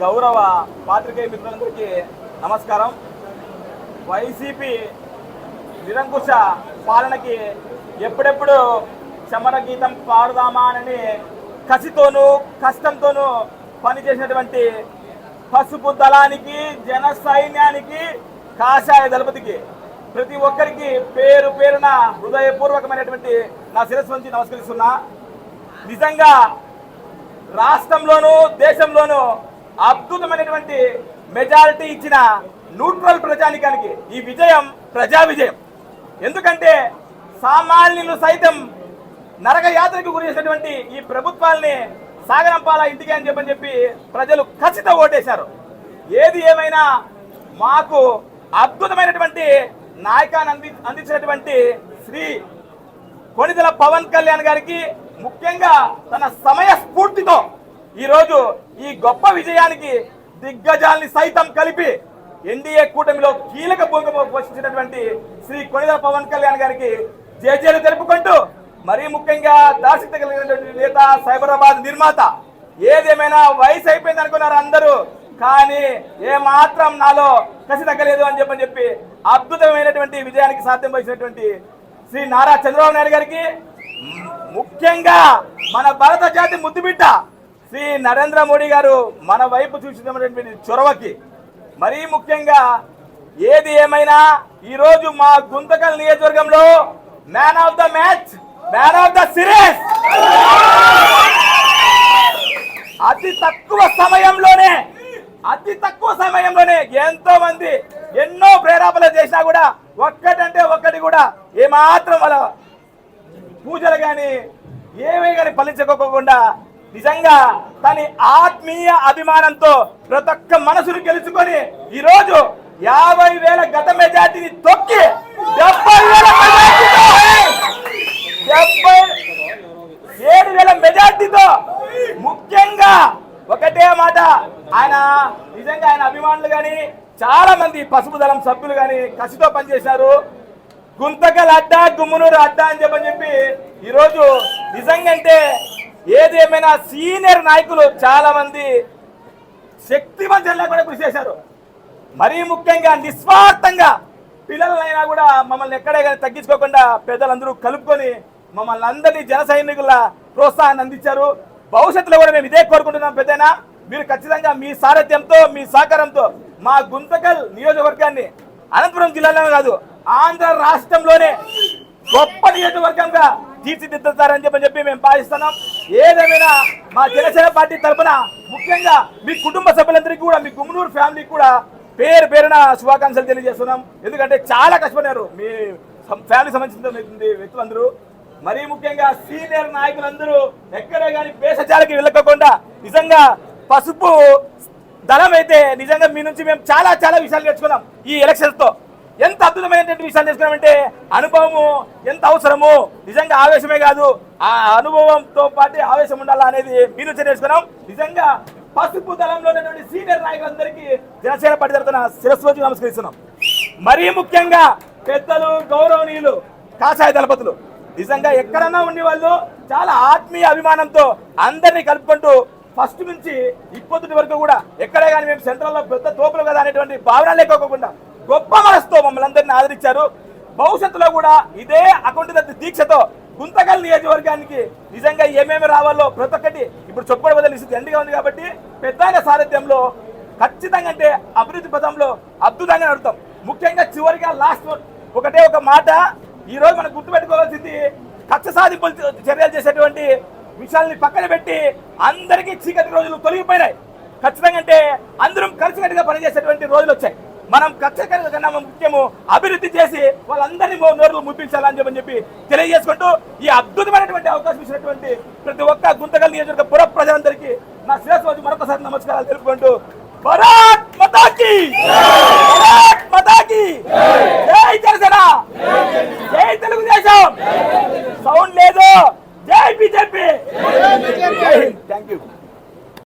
గౌరవ పాత్రికేయ మిత్రులందరికీ నమస్కారం. వైసీపీ నిరంకుశ పాలనకి ఎప్పుడెప్పుడు శమర గీతం పాడుదామా అని కసితోనూ కష్టంతోనూ పనిచేసినటువంటి పసుపు దళానికి జన సైన్యానికి కాషాయ దళపతికి ప్రతి ఒక్కరికి పేరు పేరున హృదయపూర్వకమైనటువంటి నా శిరస్సు నుంచి నమస్కరిస్తున్నా. నిజంగా రాష్ట్రంలోనూ దేశంలోనూ అద్భుతమైనటువంటి మెజారిటీ ఇచ్చిన న్యూట్రల్ ప్రజానికానికి ఈ విజయం ప్రజా విజయం. ఎందుకంటే సామాన్యులు సైతం నరక యాత్రకు గురి చేసినటువంటి ఈ ప్రభుత్వాల్ని సాగరంపాల ఇంటికి అని చెప్పని చెప్పి ప్రజలు ఖచ్చిత ఓటేశారు. ఏది ఏమైనా మాకు అద్భుతమైనటువంటి నాయకాన్ని అంది అందించినటువంటి శ్రీ కొణిదల పవన్ కళ్యాణ్ గారికి ముఖ్యంగా తన సమయ స్ఫూర్తితో ఈరోజు ఈ గొప్ప విజయానికి దిగ్గజాల్ని సైతం కలిపి ఎన్డీఏ కూటమిలో కీలక భూమిక పోషించినటువంటి శ్రీ కొణిదెల పవన్ కళ్యాణ్ గారికి జేజేలు తెలుపుకుంటూ మరీ ముఖ్యంగా దార్శక్త కలిగినటువంటి నేత సైబరాబాద్ నిర్మాత. ఏదేమైనా వయసు అయిపోయింది అనుకున్నారు అందరూ కానీ ఏ మాత్రం నాలో కసి తగ్గలేదు అని చెప్పని చెప్పి అద్భుతమైనటువంటి విజయానికి సాధ్యం వహించినటువంటి శ్రీ నారా చంద్రబాబు నాయుడు గారికి ముఖ్యంగా మన భారత జాతి ముద్దుబిడ్డ శ్రీ నరేంద్ర మోడీ గారు మన వైపు చూసినటువంటి చొరవకి. మరీ ముఖ్యంగా ఏది ఏమైనా ఈరోజు మా గుంతకల్ నియోజకవర్గంలో man of the match man of the series. అతి తక్కువ సమయంలోనే అతి తక్కువ సమయంలోనే ఎంతో మంది ఎన్నో ప్రేరేపణలు చేసినా కూడా ఒక్కటంటే ఒక్కటి కూడా ఏమాత్రం వాళ్ళ పూజలు కానీ ఏమీ కానీ ఫలించకోకుండా నిజంగా తన ఆత్మీయ అభిమానంతో ప్రతి ఒక్క మనసును గెలుచుకొని ఈరోజు యాభై వేల గత మెజార్టీని తొక్కి డెబ్బై వేల డెబ్బై ఏడు వేల మెజార్టీతో ముఖ్యంగా ఒకటే మాట. ఆయన నిజంగా ఆయన అభిమానులు కానీ చాలా మంది పసుపు దళం సభ్యులు కానీ కసితో పనిచేశారు. గుంతకల్ అడ్డా గుమ్మునూరు అడ్డా అని చెప్పని చెప్పి ఈరోజు నిజంగా అంటే ఏదేమైనా సీనియర్ నాయకులు చాలా మంది శక్తివంతంగా కూడా కృషి చేశారు. మరీ ముఖ్యంగా నిస్వార్థంగా పిల్లలైనా కూడా మమ్మల్ని ఎక్కడే కానీ తగ్గించుకోకుండా పెద్దలందరూ కలుపుకొని మమ్మల్ని అందరినీ జన సైనికుల ప్రోత్సాహాన్ని అందించారు. భవిష్యత్తులో కూడా మేము ఇదే కోరుకుంటున్నాం పెద్దైనా మీరు ఖచ్చితంగా మీ సారథ్యంతో మీ సహకారంతో మా గుంతకల్ నియోజకవర్గాన్ని అనంతపురం జిల్లాలోనే కాదు ఆంధ్ర రాష్ట్రంలోనే గొప్ప నియోజకవర్గంగా తీర్చిదిద్దుతారని చెప్పని చెప్పి మేము భావిస్తున్నాం. ఏదేమైనా మా జనసేన పార్టీ తరఫున ముఖ్యంగా మీ కుటుంబ సభ్యులందరికీ కూడా మీ గుమ్మనూరు ఫ్యామిలీకి కూడా పేరు పేరున శుభాకాంక్షలు తెలియజేస్తున్నాం. ఎందుకంటే చాలా కష్టపడినారు. మీ ఫ్యామిలీ సంబంధించిన వ్యక్తులందరూ. మరీ ముఖ్యంగా సీనియర్ నాయకులందరూ ఎక్కడే కానీ పేషజాలకి వెళ్ళకోకుండా నిజంగా పసుపు ధనం అయితే నిజంగా మీ నుంచి మేము చాలా చాలా విషయాలు నేర్చుకున్నాం ఈ ఎలక్షన్స్తో. ఎంత అద్భుతమైనటువంటి విషయాలు నేర్చుకున్నామంటే అనుభవము ఎంత అవసరము నిజంగా ఆవేశమే కాదు. ఆ అనుభవంతో పాటు ఆవేశం ఉండాలా అనేది మీరు నుంచి నిజంగా పసుపు దళంలో ఉన్నటువంటి సీనియర్ నాయకులందరికీ జనసేన పార్టీ తరఫున శిరస్వతి నమస్కరిస్తున్నాం. మరీ ముఖ్యంగా పెద్దలు గౌరవనీయులు కాషాయ దళపతులు. నిజంగా ఎక్కడన్నా ఉండే వాళ్ళు చాలా ఆత్మీయ అభిమానంతో అందరినీ కలుపుకుంటూ ఫస్ట్ నుంచి ఇప్పటి వరకు కూడా ఎక్కడే కానీ మేము సెంట్రల్లో పెద్ద తోపులు కదా అనేటువంటి భావన లేకోకుండా గొప్ప మనసుతో మమ్మల్ని అందరినీ ఆదరించారు. భవిష్యత్తులో కూడా ఇదే అకుంఠిత దీక్షతో గుంతకల్ నియోజకవర్గానికి నిజంగా ఏమేమి రావాలో ప్రతి ఒక్కటి ఇప్పుడు చెప్పుకోవడం బదులు ఇస్తుంది ఉంది కాబట్టి పెద్దగా సారథ్యంలో ఖచ్చితంగా అంటే అభివృద్ధి పదంలో అద్భుతంగా నడుతాం ముఖ్యంగా చివరిగా లాస్ట్ ఒకటే ఒక మాట. ఈ రోజు మనం గుర్తుపెట్టుకోవాల్సింది కక్ష సాధింపులు చర్యలు చేసేటువంటి విషయాల్ని పక్కన పెట్టి అందరికీ చీకటి రోజులు తొలగిపోయినాయి. ఖచ్చితంగా అంటే అందరం కలిసికట్టుగా పనిచేసేటువంటి రోజులు వచ్చాయి. మనం కక్ష కన్నా ముఖ్యము అభివృద్ధి చేసి వాళ్ళందరినీ మో- నోరులు ముప్పించాలని చెప్పని చెప్పి తెలియజేసుకుంటూ ఈ అద్భుతమైనటువంటి అవకాశం ఇచ్చినటువంటి ప్రతి ఒక్క గుంతకల్ నియోజకవర్గ పుర ప్రజలందరికీ నా శిరస్సు మరొకసారి నమస్కారాలు తెలుపుకుంటూ భరత్ మతాకి! భరత్ మతాకి!